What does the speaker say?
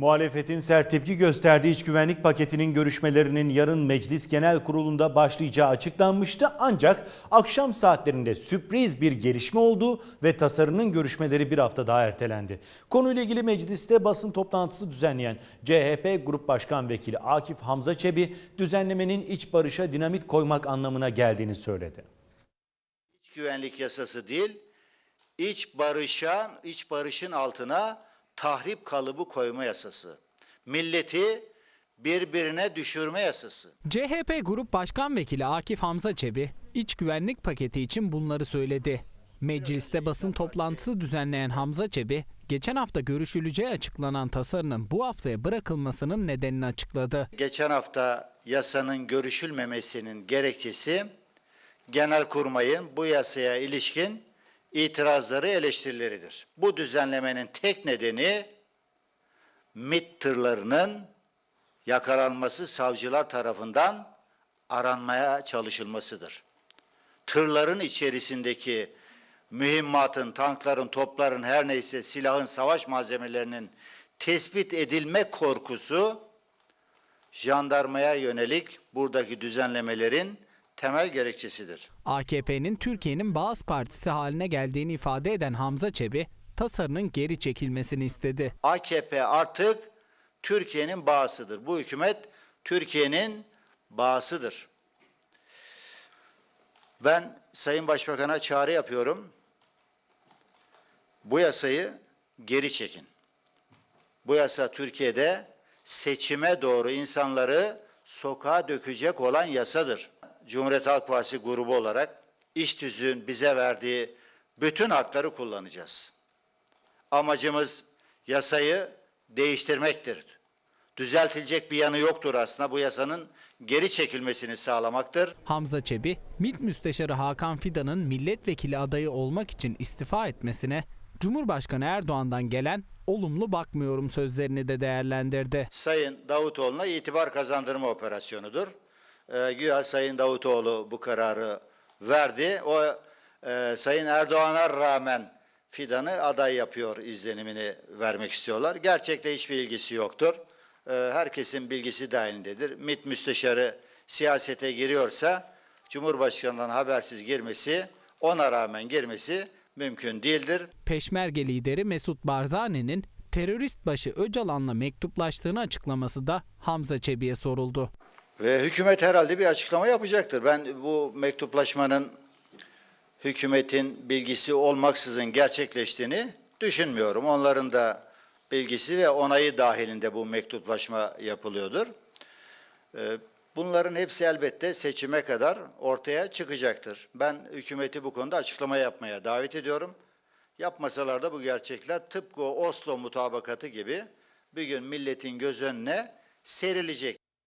Muhalefetin sert tepki gösterdiği iç güvenlik paketinin görüşmelerinin yarın Meclis Genel Kurulu'nda başlayacağı açıklanmıştı. Ancak akşam saatlerinde sürpriz bir gelişme oldu ve tasarının görüşmeleri bir hafta daha ertelendi. Konuyla ilgili mecliste basın toplantısı düzenleyen CHP Grup Başkan Vekili Akif Hamza Çebi düzenlemenin iç barışa dinamit koymak anlamına geldiğini söyledi. İç güvenlik yasası değil, iç barışan, iç barışın altına tahrip kalıbı koyma yasası. Milleti birbirine düşürme yasası. CHP Grup Başkan Vekili Akif Hamza Çebi, iç güvenlik paketi için bunları söyledi. Mecliste basın toplantısı düzenleyen Hamza Çebi, geçen hafta görüşüleceği açıklanan tasarının bu haftaya bırakılmasının nedenini açıkladı. Geçen hafta yasanın görüşülmemesinin gerekçesi Genelkurmay'ın bu yasaya ilişkin itirazları, eleştirileridir. Bu düzenlemenin tek nedeni MİT tırlarının yakalanması savcılar tarafından aranmaya çalışılmasıdır. Tırların içerisindeki mühimmatın, tankların, topların her neyse silahın, savaş malzemelerinin tespit edilme korkusu jandarmaya yönelik buradaki düzenlemelerin temel gerekçesidir. AKP'nin Türkiye'nin Bağız Partisi haline geldiğini ifade eden Hamza Çebi, tasarının geri çekilmesini istedi. AKP artık Türkiye'nin bağısıdır. Bu hükümet Türkiye'nin bağısıdır. Ben Sayın Başbakan'a çağrı yapıyorum. Bu yasayı geri çekin. Bu yasa Türkiye'de seçime doğru insanları sokağa dökecek olan yasadır. Cumhuriyet Halk Partisi grubu olarak İştüz'ün bize verdiği bütün hakları kullanacağız. Amacımız yasayı değiştirmektir. Düzeltilecek bir yanı yoktur aslında. Bu yasanın geri çekilmesini sağlamaktır. Hamza Çebi, MİT Müsteşarı Hakan Fidan'ın milletvekili adayı olmak için istifa etmesine Cumhurbaşkanı Erdoğan'dan gelen olumlu bakmıyorum sözlerini de değerlendirdi. Sayın Davutoğlu'na itibar kazandırma operasyonudur. Ee, güya Sayın Davutoğlu bu kararı verdi. O e, Sayın Erdoğan'a rağmen Fidan'ı aday yapıyor izlenimini vermek istiyorlar. Gerçekte hiçbir ilgisi yoktur. Ee, herkesin bilgisi dahilindedir. MİT müsteşarı siyasete giriyorsa Cumhurbaşkanı'ndan habersiz girmesi, ona rağmen girmesi mümkün değildir. Peşmerge lideri Mesut Barzani'nin terörist başı Öcalan'la mektuplaştığını açıklaması da Hamza Çebi'ye soruldu. Ve hükümet herhalde bir açıklama yapacaktır. Ben bu mektuplaşmanın hükümetin bilgisi olmaksızın gerçekleştiğini düşünmüyorum. Onların da bilgisi ve onayı dahilinde bu mektuplaşma yapılıyordur. Ee, Bunların hepsi elbette seçime kadar ortaya çıkacaktır. Ben hükümeti bu konuda açıklama yapmaya davet ediyorum. Yapmasalar da bu gerçekler tıpkı Oslo mutabakatı gibi bir gün milletin göz önüne serilecek.